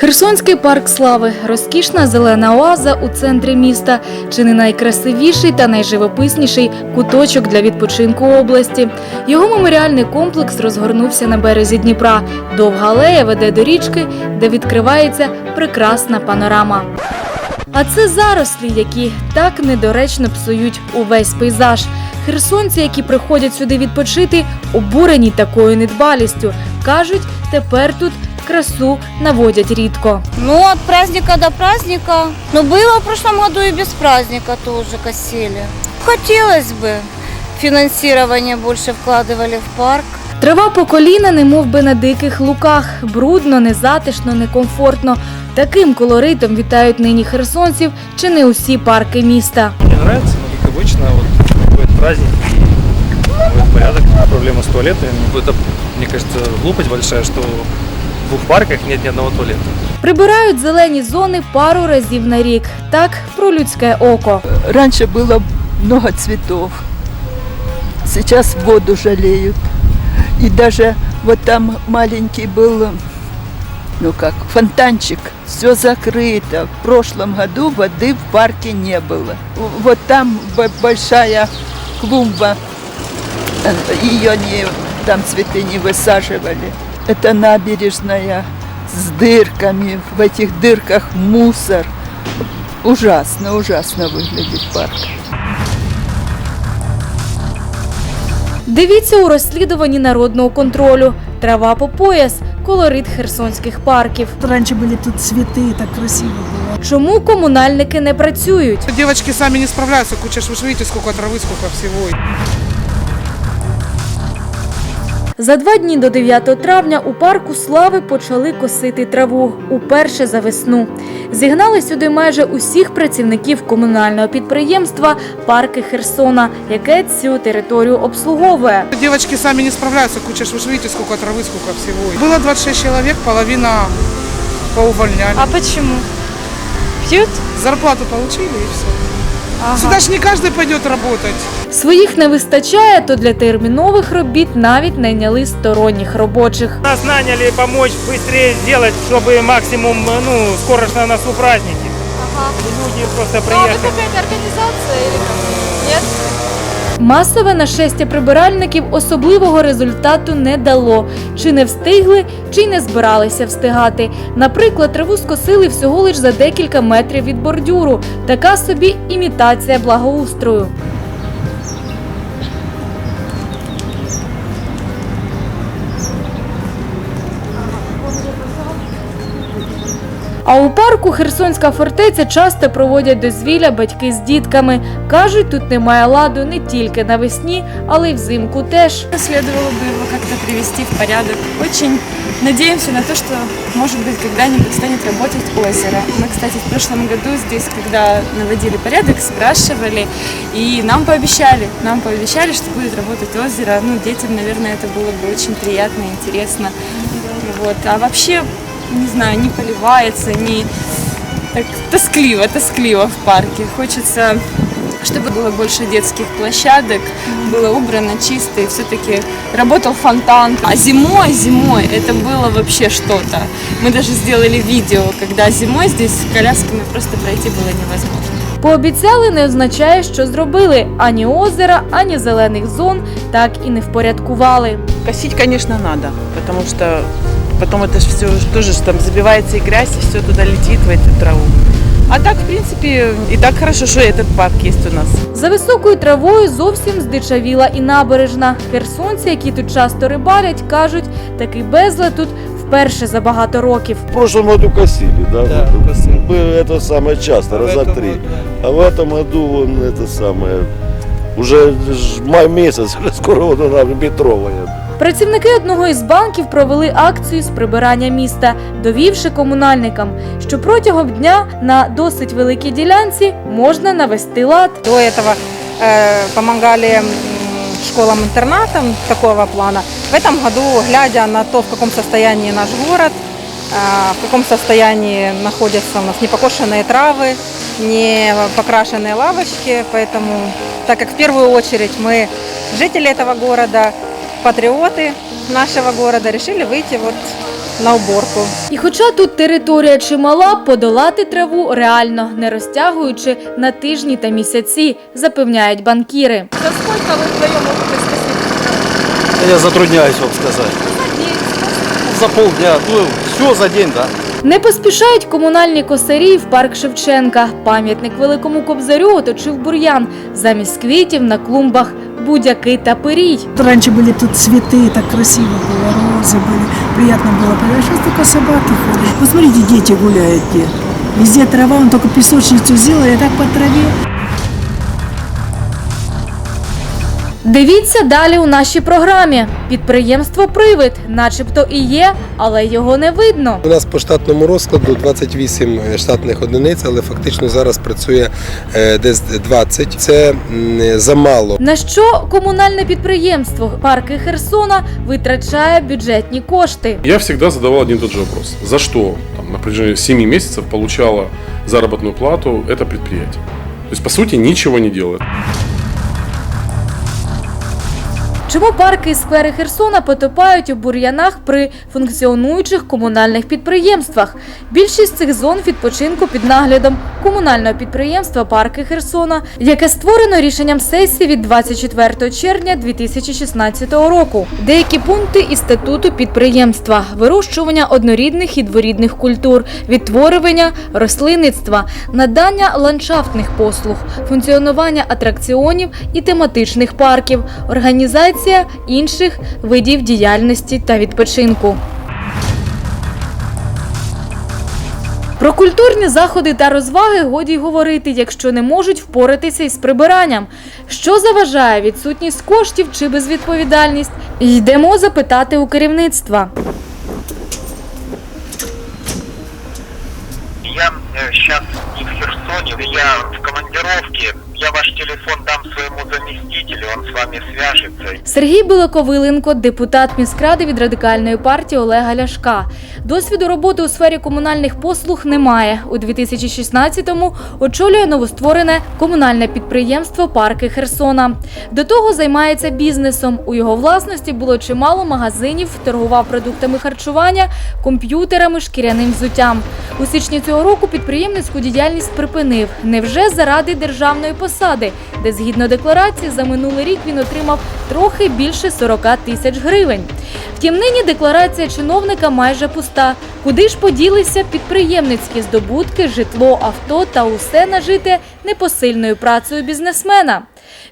Херсонський парк слави розкішна зелена оаза у центрі міста, чи не найкрасивіший та найживописніший куточок для відпочинку області. Його меморіальний комплекс розгорнувся на березі Дніпра. Довга алея веде до річки, де відкривається прекрасна панорама. А це зарослі, які так недоречно псують увесь пейзаж. Херсонці, які приходять сюди відпочити, обурені такою недбалістю. кажуть, тепер тут красу наводять рідко. Ну, от праздника до праздника. Но было в прошлом году и без праздника тоже косили. Хотелось бы. Финансирование больше вкладывали в парк. Трава по коліна, немов би на диких луках. Брудно, незатишно, некомфортно. Таким колоритом вітають нині херсонців чи не усі парки міста. Мне нравится, но как обычно, вот бывает праздник и бывает порядок, проблема с туалетами. Ну, Это, мне кажется, глупость большая, что в двух парках нет ни одного туалета. Прибирають зелені зони пару разів на рік. Так про людське око. Раньше было много цветов. Сейчас воду жалеют. И даже вот там маленький был, ну как, фонтанчик. Все закрыто. В прошлом году воды в парке не было. В- Вот там б- большая клумба. Ее не, там цветы не высаживали. Это набережная с дырками. В этих дырках мусор. Ужасно, ужасно выглядит парк. Дивіться у розслідуванні народного контролю. Трава по пояс, колорит херсонських парків. Раньше были тут цветы, так красиво было. Чому комунальники не працюють? Девочки сами не справляются, куча, ж вы же видите, сколько травы, сколько всего. За два дні до 9 травня у парку Слави почали косити траву уперше за весну. Зігнали сюди майже усіх працівників комунального підприємства Парки Херсона, яке цю територію обслуговує. Девочки сами не справляются, куча, ж вы же видите, сколько травы, сколько всего. Было 26 человек, половина поувольняли. А почему? Пьют? Зарплату получили и все. Сюда ж не каждый пойдет работать. Своїх не вистачає, то для термінових робіт навіть найняли сторонніх робочих. Нас наняли помочь быстрее сделать, чтобы максимум, ну, скорость на носу праздники. Люди просто приехали. какая-то организация или как? Нет? Масове нашестя прибиральників особливого результату не дало. Чи не встигли, чи не збиралися встигати. Наприклад, траву скосили всього лиш за декілька метрів від бордюру. Така собі імітація благоустрою. А у парку Херсонська фортеця часто проводять дозвілля батьки з дітками. Кажуть, тут немає ладу не тільки навесні, але й взимку теж. Следовало бы его как-то привести в порядок. Очень надеемся на то, что, может быть, когда-нибудь станет работать озеро. Мы, кстати, в прошлом году здесь, когда наводили порядок, спрашивали, и нам пообещали, нам пообещали, что будет работать озеро. Ну, детям, наверное, это было бы очень приятно и интересно. Вот. А вообще, не знаю, не поливается, не так тоскливо, тоскливо в парке. Хочется, чтобы было больше детских площадок, было убрано чисто и все-таки работал фонтан. А зимой, зимой это было вообще что-то. Мы даже сделали видео, когда зимой здесь с колясками просто пройти было невозможно. Пообіцяли не означає, що зробили ані озера, ані зелених зон так і не впорядкували. Косить, конечно, надо, потому что потом это все тоже ж там забивается и грязь, и все туда летит, в эту траву. А так, в принципе, и так хорошо, что этот парк есть у нас. За високою травою зовсім здичавіла і набережна. Херсонці, які тут часто рибалять, кажуть, такий безлад тут вперше за багато років. В прошлом году косили, да? Да, вот, косили. было Это самое часто, А в раза этом три. году, А в этом году вон это самое, уже ж май месяц, скоро вот она метровая. Працівники одного із банків провели акцію з прибирання міста, довівши комунальникам, що протягом дня на досить великій ділянці можна навести лад. До этого э, помогали м, школам-интернатам такого плана. В этом году, глядя на то, в каком состоянии наш город, э, в каком состоянии находятся у нас непокошенные травы, не покрашенные лавочки, поэтому, так как в первую очередь мы жители этого города, патриоты нашего города, решили выйти вот на уборку. І хоча тут територія чимала, подолати траву реально, не розтягуючи на тижні та місяці, запевняють банкіри. За сколько вы вдвоем можете скосить? Я затрудняюсь вам сказать. За полдня, ну, все за день, да. Не поспішають комунальні косарі в парк Шевченка. Пам'ятник великому кобзарю оточив бур'ян. Замість квітів на клумбах будяки та пирій. Раньше были тут цветы, так красиво было, розы были, приятно было. А сейчас только собаки ходят. Посмотрите, дети гуляют где. Везде трава, он только песочницу сделал, и так по траве. Дивіться далі у нашій програмі. Підприємство Привид, начебто і є, але його не видно. У нас по штатному розкладу 28 штатних одиниць, але фактично зараз працює е, десь 20. Це м, замало. На що комунальне підприємство парки Херсона витрачає бюджетні кошти? Я всегда задавал один и тот же вопрос. За что там, на протяжении 7 месяцев получало заработную плату это предприятие? То есть, по сути, ничего не делает. Чому парки і сквери Херсона потопають у бур'янах при функціонуючих комунальних підприємствах? Більшість цих зон відпочинку під наглядом комунального підприємства Парки Херсона, яке створено рішенням сесії від 24 червня 2016 року. Деякі пункти із статуту підприємства: вирощування однорідних і дворідних культур, відтворювання рослинництва, надання ландшафтних послуг, функціонування атракціонів і тематичних парків, організація інших видів діяльності та відпочинку. Про культурні заходи та розваги годі говорити, якщо не можуть впоратися із прибиранням. Що заважає відсутність коштів чи безвідповідальність? Йдемо запитати у керівництва. Я сейчас не в Херсоне, я в командировке. Я ваш телефон дам своему заместителю, он с вами свяжется. Сергій Білоковиленко, депутат міськради від радикальної партії Олега Ляшка. Досвіду роботи у сфері комунальних послуг немає. У 2016-му очолює новостворене комунальне підприємство Парки Херсона. До того займається бізнесом. У його власності було чимало магазинів, торгував продуктами харчування, комп'ютерами, шкіряним взуттям. У січні цього року підприємницьку діяльність припинив. Невже заради державної посади, де згідно декларації за минулий рік він отримав трохи більше 40 тисяч гривень. Втім, нині декларація чиновника майже пуста. Куди ж поділися підприємницькі здобутки, житло, авто та усе нажите непосильною працею бізнесмена?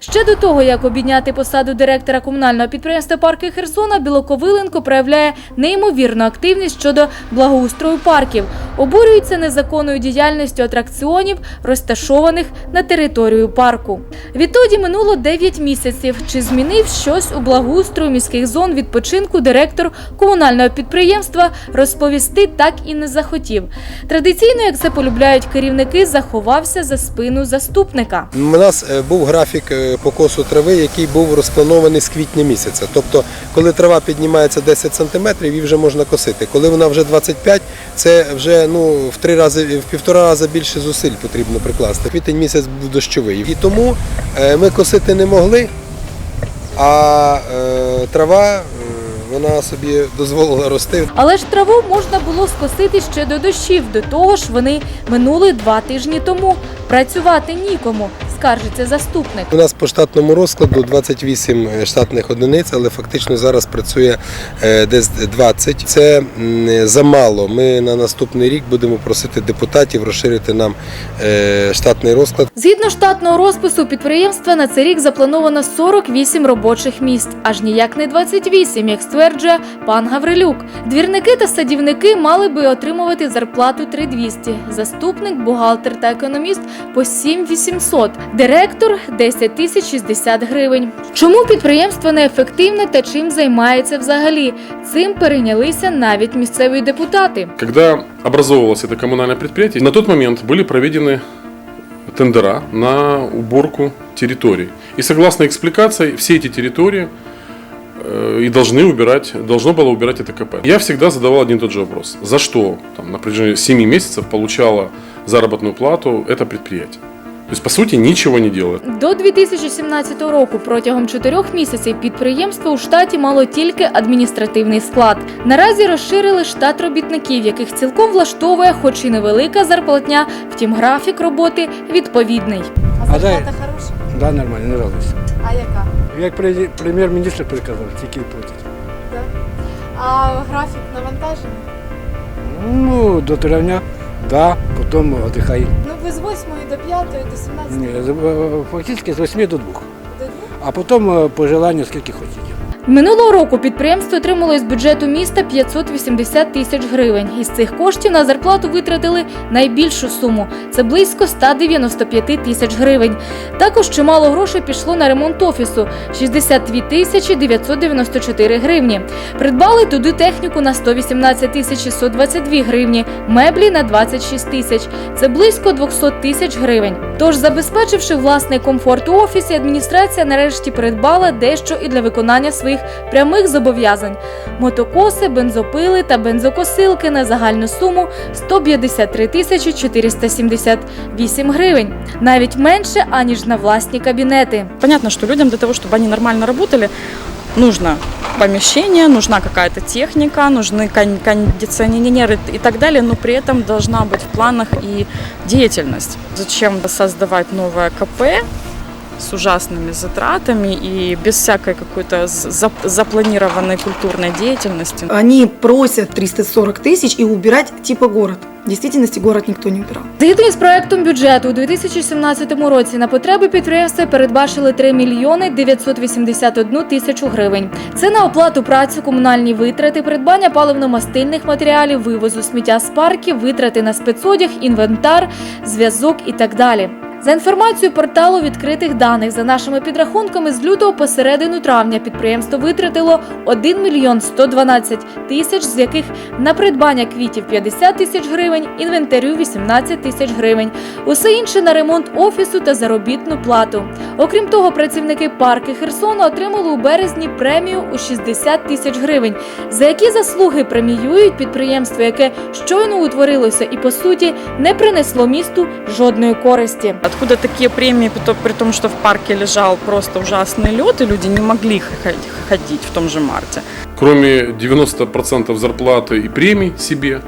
Ще до того, як обідняти посаду директора комунального підприємства Парки Херсона, Білоковиленко проявляє неймовірну активність щодо благоустрою парків, обурюється незаконною діяльністю атракціонів, розташованих на територію парку. Відтоді минуло 9 місяців. Чи змінив щось у благоустрою міських зон відпочинку директор комунального підприємства розповісти так і не захотів. Традиційно, як це полюбляють керівники, заховався за спину заступника. У нас е, був графік е, покосу трави, який був розпланований з квітня місяця. Тобто, коли трава піднімається 10 см, її вже можна косити. Коли вона вже 25, це вже ну в три рази, в півтора рази більше зусиль потрібно прикласти. Квітень місяць був дощовий, і тому ми косити не могли. А е, трава е, вона собі дозволила рости. Але ж траву можна було скосити ще до дощів. До того ж, вони минули два тижні тому. Працювати нікому, скаржиться заступник. У нас по штатному розкладу 28 штатних одиниць, але фактично зараз працює е, десь 20. Це замало. Ми на наступний рік будемо просити депутатів розширити нам е, штатний розклад. Згідно штатного розпису підприємства на цей рік заплановано 48 робочих місць, аж ніяк не 28, як стверджує пан Гаврилюк. Двірники та садівники мали би отримувати зарплату 3200, заступник, бухгалтер та економіст по 7800, директор 10 тисяч 60 гривень. Чому підприємство неефективне та чим займається взагалі? Цим перейнялися навіть місцеві депутати. Когда образовывалось это коммунальное предприятие, на тот момент были проведены тендера на уборку территорий. И согласно экспликации, все эти территории э, и должны убирать, должно было убирать это КП. Я всегда задавал один и тот же вопрос. За что там, на протяжении 7 месяцев получало заработную плату это предприятие? То есть, по сути, ничего не делает. До 2017 року протягом чотирьох місяців підприємство у штаті мало тільки адміністративний склад. Наразі розширили штат робітників, яких цілком влаштовує, хоч і невелика зарплатня, втім графік роботи відповідний. А зарплата хороша? Да, нормально, не жалуюся. А яка? Як пре- прем'єр-міністр приказав, тільки й платять. А графік навантажений? Ну, до травня, да, потім віддихай. Ну ви з 8 до 5, до 17. Ні, з- е, фактично з 8 до 2. А потім пожелання по желанню скільки хочете. Минулого року підприємство отримало з бюджету міста 580 тисяч гривень. Із цих коштів на зарплату витратили найбільшу суму це близько 195 тисяч гривень. Також чимало грошей пішло на ремонт офісу 62 тисячі 994 гривні. Придбали туди техніку на 118 тисяч 122 гривні, меблі на 26 тисяч. Це близько 200 тисяч гривень. Тож, забезпечивши власний комфорт у офісі, адміністрація нарешті придбала дещо і для виконання своїх прямих зобов'язань: мотокоси, бензопили та бензокосилки на загальну суму 153 тисячі 478 гривень, навіть менше аніж на власні кабінети. Понятно, что людям для того, чтобы они нормально работали, нужно помещение, нужна какая-то техника, нужны кон- кондиционеры и так далее, но при этом должна быть в планах и деятельность. Зачем создавать новое КП с ужасными затратами и без всякой какой-то за- запланированной культурной деятельности? Они просят 340 тысяч и убирать типа город. В действительности город никто не убирал. Згідно із проектом бюджету у 2017 році на потреби підприємства передбачили 3 мільйони 981 тисячу гривень. Це на оплату праці, комунальні витрати, придбання паливно-мастильних матеріалів, вивозу сміття з парків, витрати на спецодяг, інвентар, зв'язок і так далі. За інформацією порталу відкритих даних, за нашими підрахунками, з лютого по середину травня підприємство витратило 1 мільйон 112 тисяч, з яких на придбання квітів 50 тисяч гривень, інвентарю 18 тисяч гривень. Усе інше на ремонт офісу та заробітну плату. Окрім того, працівники парки Херсона отримали у березні премію у 60 тисяч гривень, за які заслуги преміюють підприємство, яке щойно утворилося і по суті не принесло місту жодної користі. Откуда такие премии, при том, что в парке лежал просто ужасный лед, и люди не могли ходить в том же марте? Кроме 90% зарплаты и премий себе,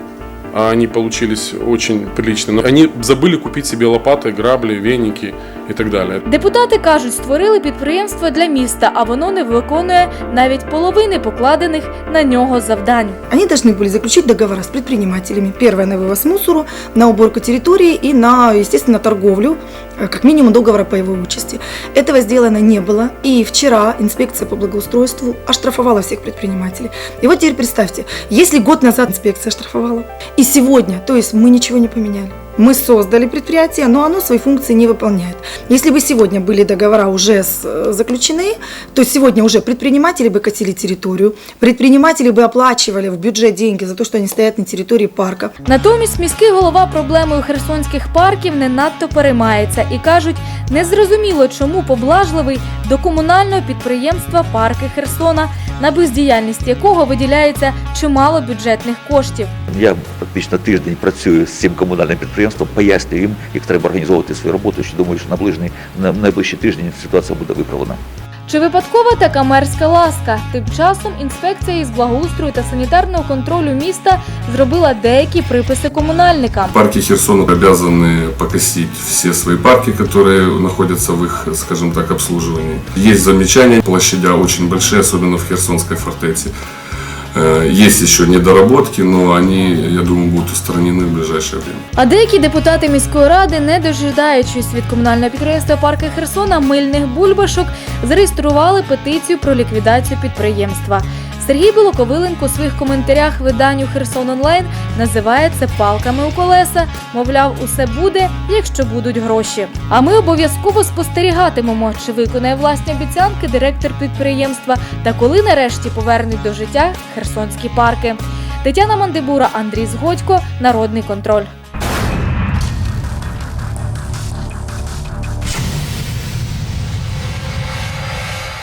они получились очень приличные, но они забыли купить себе лопаты, грабли, веники и так далее. Депутати кажуть, створили підприємство для міста, а воно не виконує навіть половини покладених на нього завдань. Они должны были заключить договора с предпринимателями. Первое на вывоз мусору, на уборку территории и на, естественно, торговлю, э, как минимум договора по его участи. Этого сделано не было. И вчера инспекция по благоустройству оштрафовала всех предпринимателей. И вот теперь представьте, если год назад инспекция оштрафовала, и сегодня, то есть мы ничего не поменяли. Мы создали предприятие, но оно свои функции не выполняет. Если бы сегодня были договора уже с- э, заключены, то сегодня уже предприниматели бы катили территорию, предприниматели бы оплачивали в бюджет деньги за то, что они стоят на территории парка. Натомість міський голова проблемою херсонських парків не надто переймається і кажуть, незрозуміло, чому поблажливий до комунального підприємства парки Херсона, на бездіяльність якого виділяється чимало бюджетних коштів. Я практично тиждень працюю з цим комунальним підприємством, пояснюю їм, як треба організовувати свою роботу. Що думаю, що наближний на найближчий тиждень ситуація буде виправлена. Чи випадкова така мерська ласка? Тим часом інспекція із благоустрою та санітарного контролю міста зробила деякі приписи комунальникам. Парки Херсона обязаны покосить все свои парки, которые находятся в их, скажем так, обслуживании. Есть замечания, площадя очень большие, особенно в Херсонской фортеце. Есть еще недоработки, но они, я думаю, будут устранены в ближайшее время. А деякі депутати міської ради, не дожидаючись від комунального підприємства парки Херсона мильних бульбашок, зареєстрували петицію про ліквідацію підприємства. Сергій Білоковиленко у своїх коментарях виданню Херсон Онлайн називає це палками у колеса. Мовляв, усе буде, якщо будуть гроші. А ми обов'язково спостерігатимемо, чи виконає власні обіцянки директор підприємства та коли нарешті повернуть до життя херсонські парки. Тетяна Мандибура, Андрій Згодько, Народний контроль.